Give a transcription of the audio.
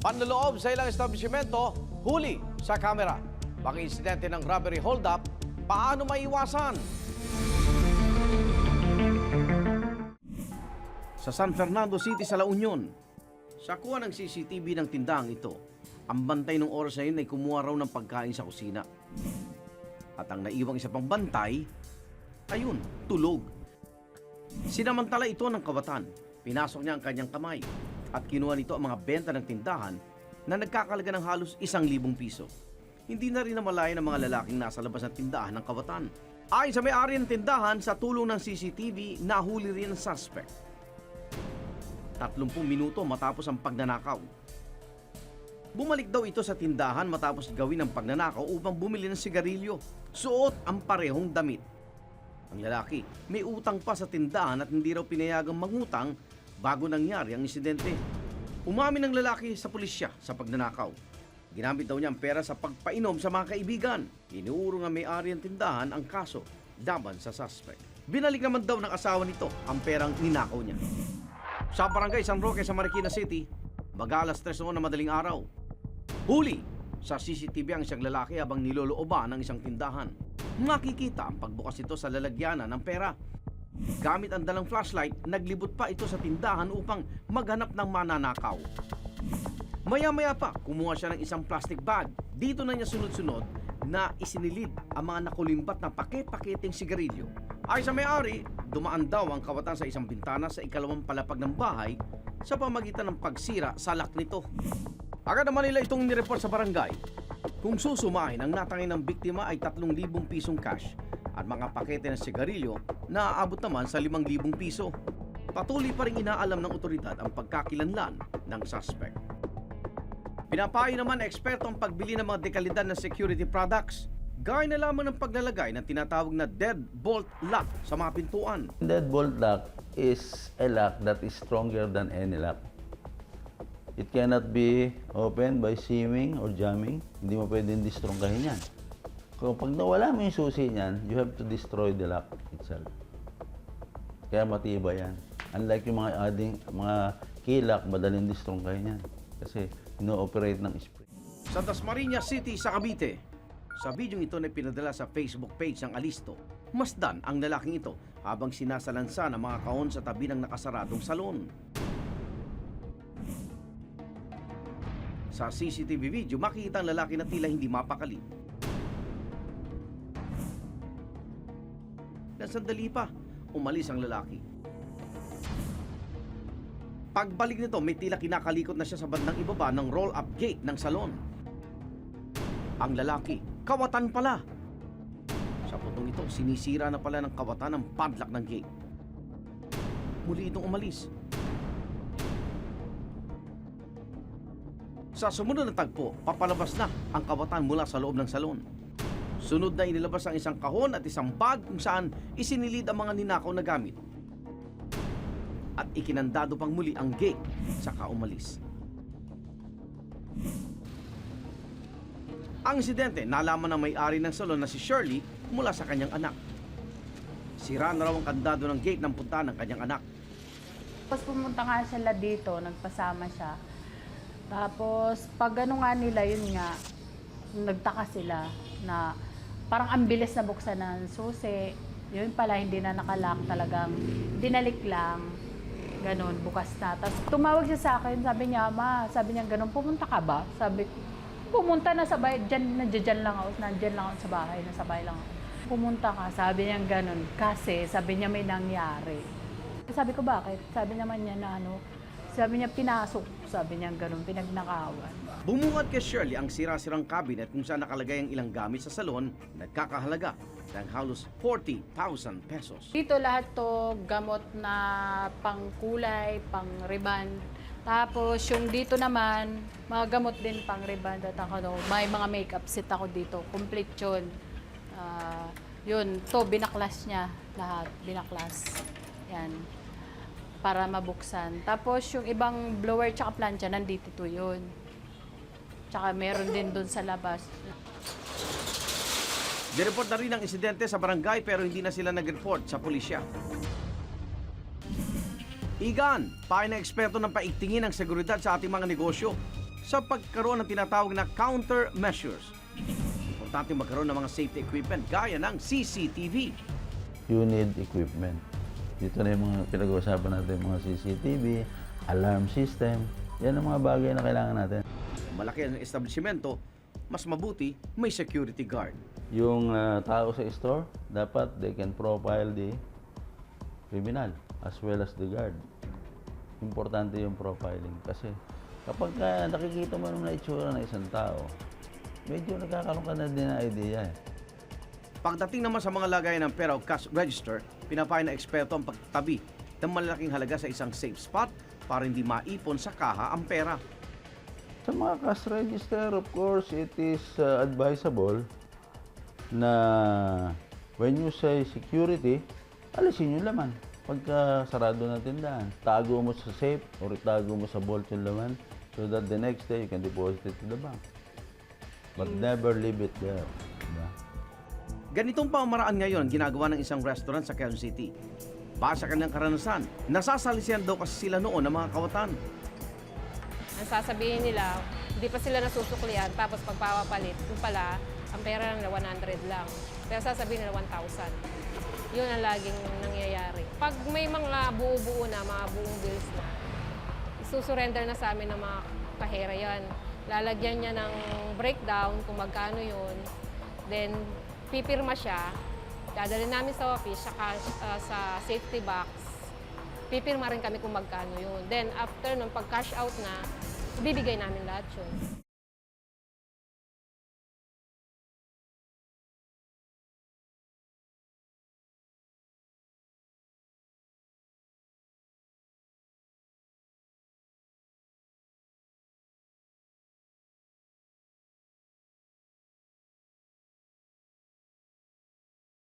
Panloloob sa ilang establishmento, huli sa kamera. Baka insidente ng robbery hold-up, paano maiwasan? Sa San Fernando City sa La Union, sa kuha ng CCTV ng tindahan ito, ang bantay ng oras na yun ay kumuha raw ng pagkain sa kusina. At ang naiwang isa pang bantay, ayun, tulog. Sinamantala ito ng kawatan. Pinasok niya ang kanyang kamay at kinuha nito ang mga benta ng tindahan na nagkakalaga ng halos isang libong piso. Hindi na rin namalaya ng mga lalaking nasa labas ng tindahan ng kawatan. Ayon sa may-ari ng tindahan, sa tulong ng CCTV, nahuli rin ang suspect. 30 minuto matapos ang pagnanakaw. Bumalik daw ito sa tindahan matapos gawin ang pagnanakaw upang bumili ng sigarilyo. Suot ang parehong damit. Ang lalaki, may utang pa sa tindahan at hindi raw pinayagang mangutang bago nangyari ang insidente. Umamin ang lalaki sa pulisya sa pagnanakaw. Ginamit daw niya ang pera sa pagpainom sa mga kaibigan. Inuuro nga may-ari ng tindahan ang kaso daban sa suspect. Binalik naman daw ng asawa nito ang perang ninakaw niya. Sa barangay San Roque sa Marikina City, mag-alas 3 noon na madaling araw. Huli sa CCTV ang isang lalaki habang nilolooban ng isang tindahan. Makikita ang pagbukas ito sa lalagyanan ng pera. Gamit ang dalang flashlight, naglibot pa ito sa tindahan upang maghanap ng mananakaw. Maya-maya pa, kumuha siya ng isang plastic bag. Dito na niya sunod-sunod na isinilid ang mga nakulimbat na pake-paketing sigarilyo. Ay sa may-ari, dumaan daw ang kawatan sa isang bintana sa ikalawang palapag ng bahay sa pamagitan ng pagsira sa lock nito. Agad naman nila itong nireport sa barangay. Kung susumahin, ang natangay ng biktima ay 3,000 pisong cash at mga pakete ng sigarilyo na aabot naman sa 5,000 piso. Patuloy pa rin inaalam ng otoridad ang pagkakilanlan ng suspect. Pinapayo naman ng eksperto ang pagbili ng mga dekalidad na security products. Gaya na lamang ng paglalagay ng tinatawag na deadbolt lock sa mga pintuan. Deadbolt lock is a lock that is stronger than any lock. It cannot be opened by seaming or jamming. Hindi mo pwedeng distronggahin yan. Kung pag nawala mo yung susi niyan, you have to destroy the lock itself. Kaya matibay yan. Unlike yung mga adding, mga lock, madaling distronggahin yan. Kasi ino-operate ng spring. Sa Dasmariñas City sa Cavite. Sa bidyong ito na pinadala sa Facebook page ng Alisto, masdan ang lalaking ito habang sinasalansa ng mga kahon sa tabi ng nakasaradong salon. Sa CCTV video, makikita ang lalaki na tila hindi mapakali. Na sandali pa, umalis ang lalaki. Pagbalik nito, may tila kinakalikot na siya sa bandang ibaba ng roll-up gate ng salon. Ang lalaki, kawatan pala. Sa putong ito, sinisira na pala ng kawatan ang padlock ng gate. Muli itong umalis. Sa sumunod na tagpo, papalabas na ang kawatan mula sa loob ng salon. Sunod na inilabas ang isang kahon at isang bag kung saan isinilid ang mga ninakaw na gamit. At ikinandado pang muli ang gate saka umalis. Ang insidente, nalaman ng may-ari ng salon na si Shirley mula sa kanyang anak. Sira na raw ang kandado ng gate ng punta ng kanyang anak. Tapos pumunta nga sila dito, nagpasama siya. Tapos pag ano nga nila, yun nga, nagtaka sila na parang ang bilis na buksan ng susi. Yun pala, hindi na nakalock talagang dinalik lang. Ganon, bukas na. Tapos tumawag siya sa akin, sabi niya, ma, sabi niya, ganon, pumunta ka ba? Sabi ko, pumunta na sa bahay, dyan, nandiyan lang ako, nandiyan lang ako sa bahay, nasa bahay lang ako. Pumunta ka, sabi niya ganon, kasi sabi niya may nangyari. Sabi ko, bakit? Sabi naman niya na ano, sabi niya pinasok, sabi niya ganun, pinagnakawan. Bumungad kay Shirley ang sira-sirang cabinet kung saan nakalagay ang ilang gamit sa salon nagkakahalaga ng halos 40,000 pesos. Dito lahat to gamot na pangkulay, pang riband. Tapos yung dito naman, mga gamot din pang riband at ako no, may mga makeup set ako dito, complete yun. Ah, yun, to binaklas niya lahat, binaklas. Yan para mabuksan. Tapos yung ibang blower tsaka plancha, nandito to yun. Tsaka meron din doon sa labas. Direport na rin ang insidente sa barangay pero hindi na sila nag-report sa pulisya. Igan, pahay na eksperto ng paigtingin ng seguridad sa ating mga negosyo. sa pagkaroon ng tinatawag na countermeasures. Importante magkaroon ng mga safety equipment gaya ng CCTV. You need equipment. Dito na yung mga pinag-uusapan natin, mga CCTV, alarm system. Yan ang mga bagay na kailangan natin. Malaki ang establishmento, mas mabuti may security guard. Yung ah, tao sa store, dapat they can profile the criminal as well as the guard. Importante yung profiling kasi kapag ka nakikita mo na itsura ng isang tao, medyo nagkakaroon ka na din ng idea eh. Pagdating naman sa mga lagayan ng pera o cash register, pinapayo ng eksperto ang pagtabi ng malaking halaga sa isang safe spot para hindi maipon sa kaha ang pera. Sa mga cash register, of course, it is uh, advisable na when you say security, alisin yung laman. Pagka sarado ng tindahan, tago mo sa safe or itago mo sa vault yung laman so that the next day you can deposit it to the bank. But never leave it there. Ganitong pamamaraan ngayon ginagawa ng isang restaurant sa Quezon City. Base sa kanilang karanasan, nasasalisihan daw kasi sila noon ng mga kawatan. Ang sasabihin nila, hindi pa sila nasusuklian, tapos pagpapapalit, yung pala, ang pera lang na 100 lang. Pero sasabihin nila 1,000. Yun ang laging nangyayari. Pag may mga buo-buo na, mga buong bills na, isusurrender na sa amin ng mga kahera yan. Lalagyan niya ng breakdown kung magkano yun. Then, pipirma siya. Dadalhin namin sa office, saka uh, sa safety box. Pipirma rin kami kung magkano yun. Then, after nung pag-cash out na, ibibigay namin lahat yun.